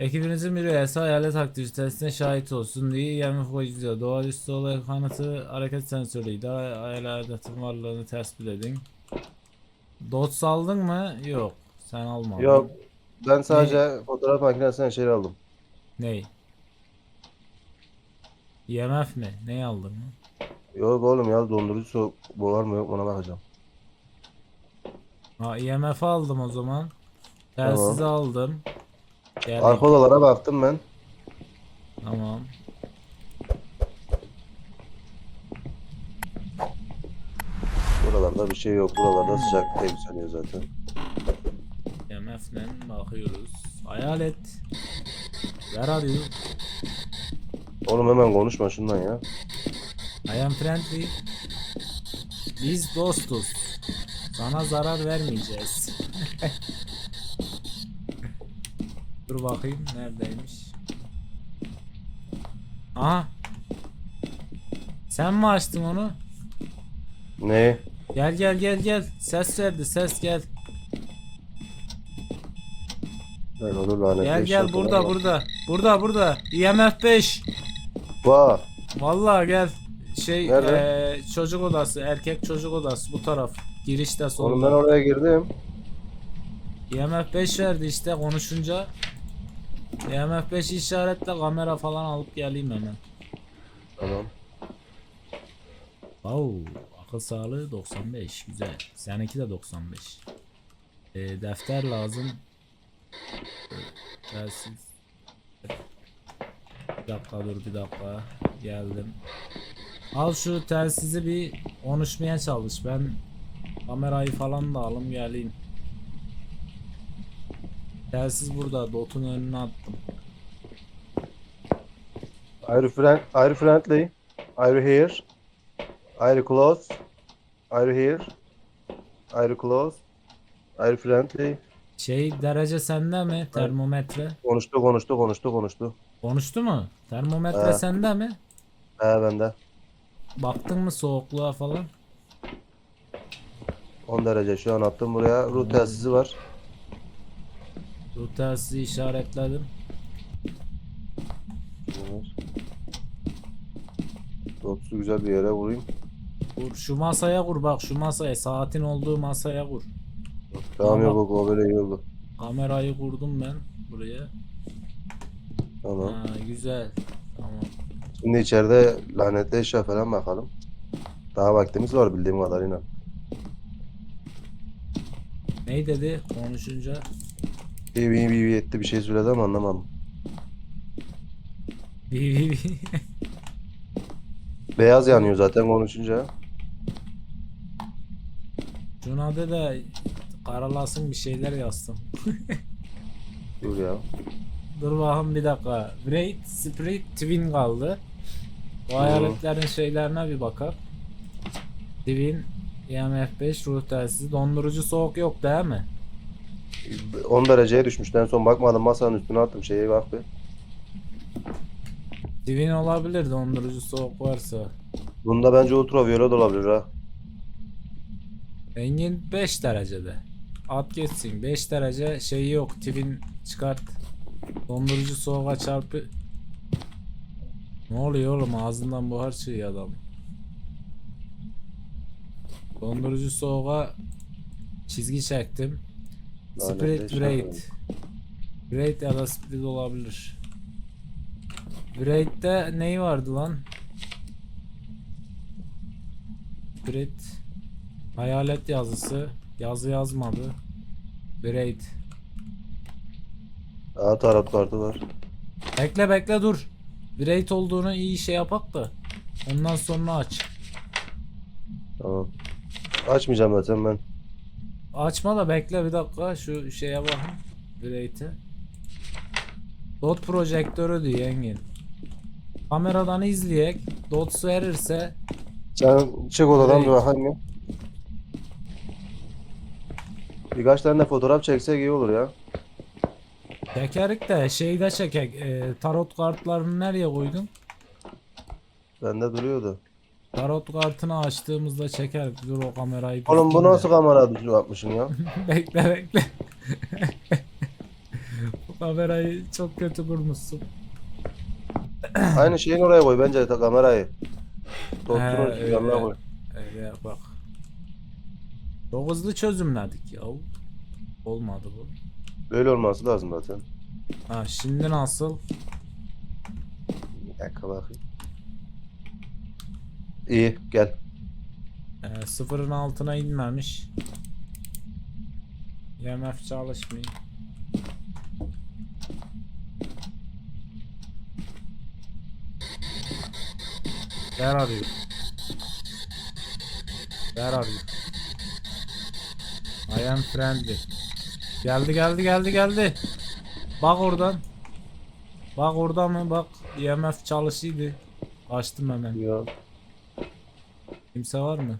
Ekibinizin bir üyesi hayalet aktivitesine şahit olsun diye yemek koyucu doğaüstü olay kanıtı hareket sensörüydü. Hay- Hayaletin varlığını tespit edin. Dots aldın mı? Yok. Sen almadın. Yok. Ben sadece fotoğraf makinesinden şey aldım. Ney? IMF mi? Neyi aldın mı? Yok oğlum ya dondurucu soğuk bu var mı yok ona bakacağım. Ha IMF aldım o zaman. Telsizi aldım. Geldik. Arka odalara baktım ben. Tamam. Buralarda bir şey yok. Buralarda sıcak yükseliyor zaten. IMF'le bakıyoruz. Hayalet. Where are you? Oğlum hemen konuşma şundan ya. I am friendly. Biz dostuz. Sana zarar vermeyeceğiz. Dur bakayım neredeymiş. Aha. Sen mi açtın onu? Ne? Gel gel gel gel. Ses verdi ses gel. Ben onu lanet Gel gel burada burada. Burada burada. IMF 5. Vaa. Vallahi gel. Şey Nerede? eee, çocuk odası, erkek çocuk odası bu taraf. Girişte Oğlum ben solda. oraya girdim. IMF 5 verdi işte konuşunca. IMF 5 işaretle kamera falan alıp geleyim hemen. Tamam. Wow, akıl sağlığı 95 güzel. Seninki de 95. Ee, defter lazım. Ee, Telsiz. Bir dakika dur bir dakika. Geldim. Al şu telsizi bir konuşmaya çalış. Ben kamerayı falan da alayım geleyim. Telsiz burada. Dot'un önüne attım. Are you, friend, are you friendly? Are you here? Are you close? Are you here? Are you close? Are you friendly? Şey derece sende mi? Termometre. Konuştu konuştu konuştu konuştu. Konuştu mu? Termometre He. sende mi? He bende. Baktın mı soğukluğa falan? 10 derece şu an attım buraya. Ruh telsizi var. Bu telsizi işaretledim. Dotsu güzel bir yere vurayım. Kur, şu masaya kur bak şu masaya saatin olduğu masaya kur. Tamam Tamam. yok o böyle iyi oldu. Kamerayı kurdum ben buraya. Tamam. Ha, güzel. Tamam. Şimdi içeride lanetli eşya falan bakalım. Daha vaktimiz var bildiğim kadarıyla. Ne dedi konuşunca? Bir bir etti bir şey söyledi ama anlamadım. Beyaz yanıyor zaten konuşunca. Şuna de de karalasın bir şeyler yazsın. Dur ya. Dur bakın bir dakika. Great Spirit Twin kaldı. O hayaletlerin şeylerine bir bakar. Twin EMF 5 ruh telsizi dondurucu soğuk yok değil mi? 10 dereceye düşmüş. En son bakmadım masanın üstüne attım şeyi bak bir. Twin olabilir dondurucu soğuk varsa. Bunda bence ultraviyole de olabilir ha. Engin 5 derecede. At geçsin 5 derece şey yok. Twin çıkart. Dondurucu soğuğa çarpı. Ne oluyor oğlum ağzından buhar çıkıyor adam. Dondurucu soğuğa çizgi çektim. Spirit Great. Great ya da Spirit olabilir. Great'te neyi vardı lan? Spirit. Hayalet yazısı. Yazı yazmadı. Tarot kartı var. Bekle bekle dur. Great olduğunu iyi şey yapak da. Ondan sonra aç. Tamam. Açmayacağım zaten ben. Açma da bekle bir dakika şu şeye bakın. Great'e. Dot projektörü diyor Engin. Kameradan izleyek. Dots verirse Sen çık odadan bir bakayım ya. Birkaç tane de fotoğraf çeksek iyi olur ya. çekerik de şeyde çekek. E, tarot kartlarını nereye koydun? Bende duruyordu. Tarot kartını açtığımızda çekerik. Dur o kamerayı. Oğlum bu nasıl kamera düzgün atmışsın ya? bekle bekle. bu Kamerayı çok kötü kurmuşsun. Aynı şeyin oraya koy bence ta kamerayı. Doktorun öyle. yanına koy. Öyle bak. Çok hızlı çözümledik ya. Olmadı bu. Böyle olması lazım zaten. Ha şimdi nasıl? Bir dakika bakayım. İyi gel. Ee, sıfırın altına inmemiş. IMF çalışmıyor. Where are you? Where are you? I am friendly. Geldi geldi geldi geldi. Bak oradan. Bak orada mı bak IMF çalışıydı. Açtım hemen. Ya. Kimse var mı?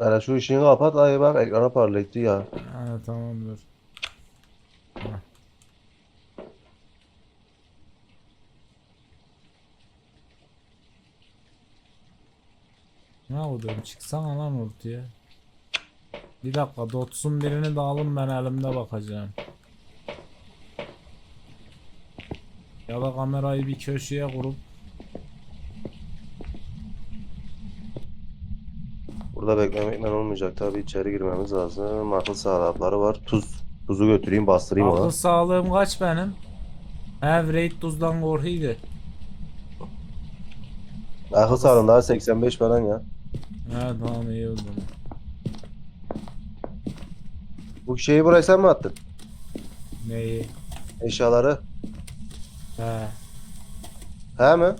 Yani şu işini kapat ay bak ekrana parlaktı ya. Ha tamam dur. Ha. Ne oldu? Çıksana lan ortaya. Bir dakika dotsun birini de alın ben elimde bakacağım. Ya da kamerayı bir köşeye kurup Burada beklemekle olmayacak tabii içeri girmemiz lazım. Akıl sağlıkları var. Tuz. Tuzu götüreyim bastırayım akıl ona. sağlığım kaç benim? Rate tuzdan korkuydu. Akıl sağlığım daha 85 falan ya. He tamam iyi oldu. Bu şeyi buraya sen mi attın? Neyi? Eşyaları. He. He mi? Ha,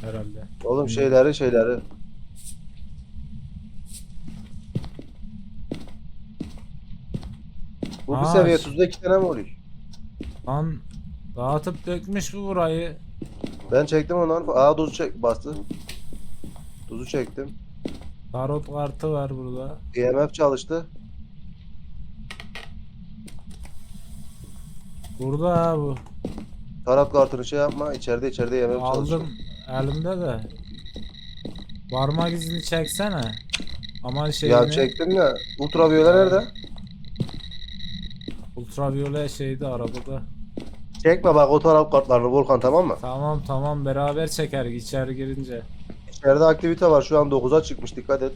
herhalde. Oğlum şeyleri şeyleri. Bu bir Aa, seviye ş- tuzda iki tane mi oluyor? Lan dağıtıp dökmüş bu burayı. Ben çektim ondan. Aa tuzu çek bastı. Tuzu çektim. Tarot kartı var burada. EMF çalıştı. Burada ha bu. Tarot kartını şey yapma. İçeride içeride EMF çalışıyor. Aldım elimde de. Parmak izini çeksene. Aman şeyini. Ya çektim ya. Ultraviyole nerede? Ultraviyole şeydi arabada. Çekme bak o taraf kartlarını Volkan tamam mı? Tamam tamam beraber çeker içeri girince. İçeride aktivite var. Şu an 9'a çıkmış. Dikkat et.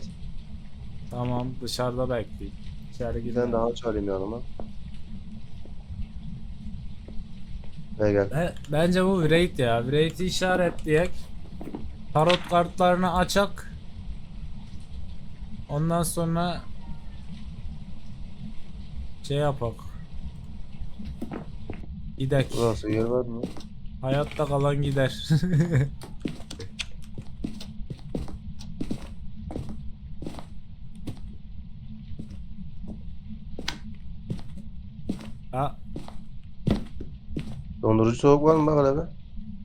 Tamam dışarıda bekleyin. İçeri Bir girin. tane daha çağırayım yanıma. Ve gel. Be- bence bu Wraith ya. Wraith'i işaretleyek. Tarot kartlarını açak. Ondan sonra şey yapak. Gidek. Burası yer var mı? Hayatta kalan gider. ha, Dondurucu soğuk var mı bak hele be?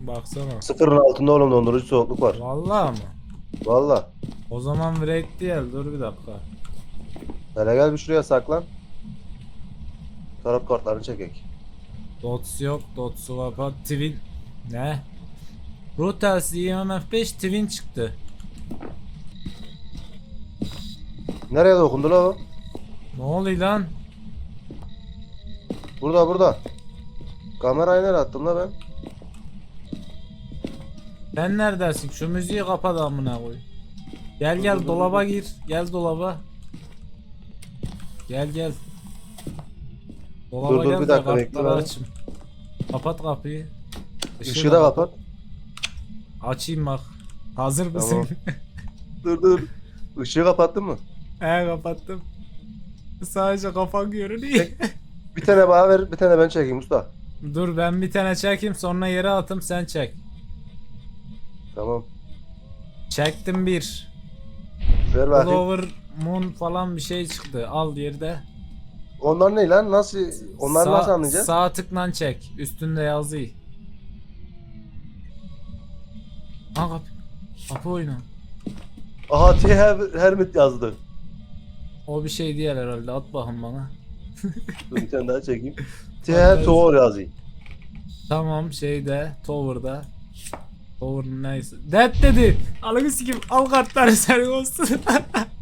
baksana. Sıfırın altında oğlum dondurucu soğukluk var. Vallahi mı? Valla. O zaman Wraith değil. Dur bir dakika. Hele gel bir şuraya saklan. Taraf kartlarını çekek. Dots yok. Dots'u kapat. Twin. Ne? Brutals IMF 5 Twin çıktı. Nereye dokundu la o? Ne oluyor lan? Burada burada. Kamerayı nereye attım la ben? Sen neredesin? Şu müziği kapat amına koy. Gel gel dolaba gir. Gel dolaba. Gel gel. Dolaba Dur, dur, gel bir de dakika, bekle kartları açayım. Kapat kapıyı. Işığı da kapat. Açayım bak. Hazır mısın? Dur dur. Işığı kapattın mı? He kapattım. Sadece kafan görünüyor. Bir tane bana ver, bir tane ben çekeyim usta. Dur ben bir tane çekeyim sonra yere atım sen çek. Tamam. Çektim bir. Ver bakayım. Clover Moon falan bir şey çıktı. Al yerde. Onlar ne lan? Nasıl? Onları Sağ- nasıl anlayacağız? Sağ tıklan çek. Üstünde yazıyor. Ha kapı. Kapı oyna. Aha T Her- Hermit yazdı. O bir şey değil herhalde. At bakın bana. Dur bir tane daha çekeyim. T Her. Tower yazıyor. Tamam şeyde. Tower'da. Tower neyse. Dead dedi. Alın sikim. Al kartları senin olsun.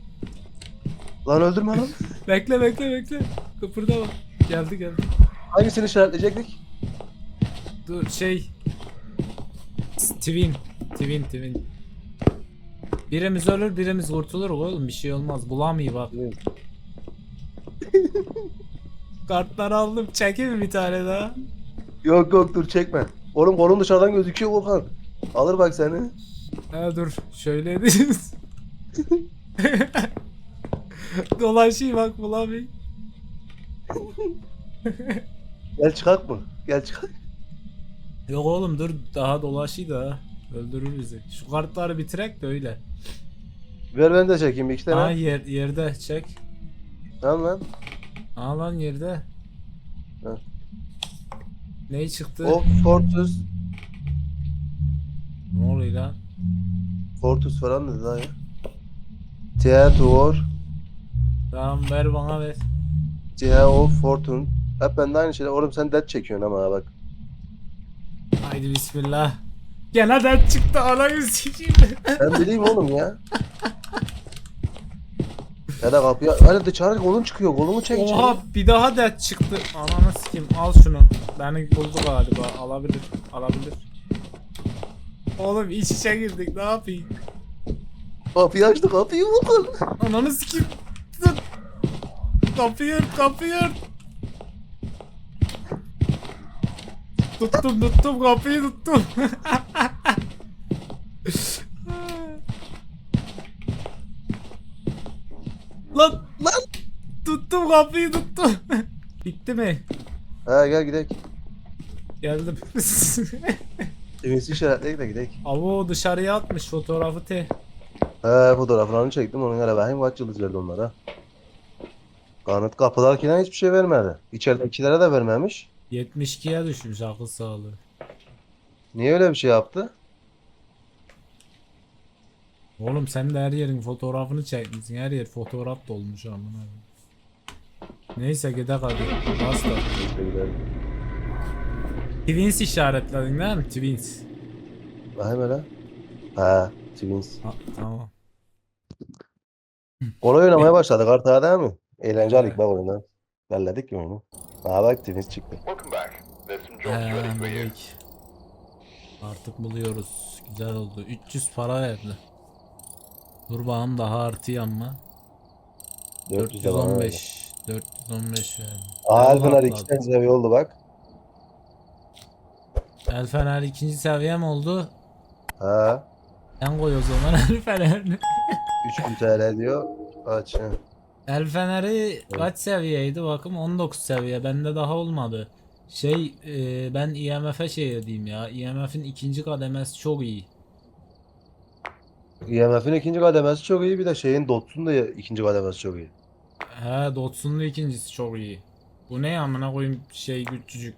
Lan öldürme lan. Bekle bekle bekle. Kıpırdama. Geldi geldi. Hangisini işaretleyecektik? Dur şey. Twin. Twin twin. Birimiz ölür birimiz kurtulur oğlum bir şey olmaz. Bulamayı bak. Kartları aldım. Çekeyim mi bir tane daha? Yok yok dur çekme. Oğlum kolun dışarıdan gözüküyor Volkan. Alır bak seni. Ha dur. Şöyle edeceğiz. Dolaşayım bak bulamayayım. Gel çıkak mı? Gel çıkak. Yok oğlum dur daha dolaşıyı da öldürür bizi. Şu kartları bitirek de öyle. Ver ben de çekeyim iki Ha tane. yer, yerde çek. Tamam lan. Aa lan yerde. Ha. Ne çıktı? O Fortus. Ne oluyor lan? Fortus falan dedi daha ya. Theater. Tamam ver bana ver. Ciha of Fortune. Hep bende aynı şeyler. Oğlum sen dead çekiyorsun ama ha bak. Haydi bismillah. Gene dert çıktı ananı sikeyim. Ben bileyim oğlum ya. Ya da kapıya... Hani dışarı kolun çıkıyor. Kolumu çek içeri. Oha bir daha dert çıktı. Ananı sikeyim al şunu. Beni buldu galiba alabilir alabilir. Oğlum iç içe girdik ne yapayım? Kapıyı açtı kapıyı vurun. Ananı sikeyim. Kapıyı ört, kapıyı ört. Tuttum tuttum kapıyı tuttum. lan lan tuttum kapıyı tuttum. Bitti mi? Ha gel gidelim. Geldim. Evimizi işaretleyek de gidelim. Avo dışarıya atmış fotoğrafı te. He fotoğraflarını çektim. Onun hele bakayım kaç yıldız verdi onlara. Kanıt kapıdakine hiçbir şey vermedi. İçeridekilere de vermemiş. 72'ye düşmüş akıl sağlığı. Niye öyle bir şey yaptı? Oğlum sen de her yerin fotoğrafını çekmişsin. Her yer fotoğraf dolmuş amına. Neyse gidelim hadi. Basta. Twins işaretledin değil mi? Twins. Bakayım hele. He. Twins. Ha, tamam. Kolay oynamaya başladık artık değil mi? Eğlencelik bak oyundan. Belledik ya oyunu. Ha bak Twins çıktı. Welcome back. There's some jobs ready He, for you. bulduk. Artık buluyoruz. Güzel oldu. 300 para verdi. Dur bakalım daha artıyor ama. 400 de bana verdi. 415. 415 verdi. Aa Elfener iki tane seviye oldu bak. El Fener ikinci seviyem oldu. Ha. Sen koy o zaman El Fener'i. 3000 TL diyor. Aç. El Fener'i kaç seviyeydi bakım 19 seviye bende daha olmadı. Şey e, ben IMF'e şey diyeyim ya IMF'in ikinci kademesi çok iyi. IMF'in ikinci kademesi çok iyi. Bir de şeyin Dots'un da ikinci kademesi çok iyi. He Dotson'lu ikincisi çok iyi. Bu ne amına koyayım şey küçücük.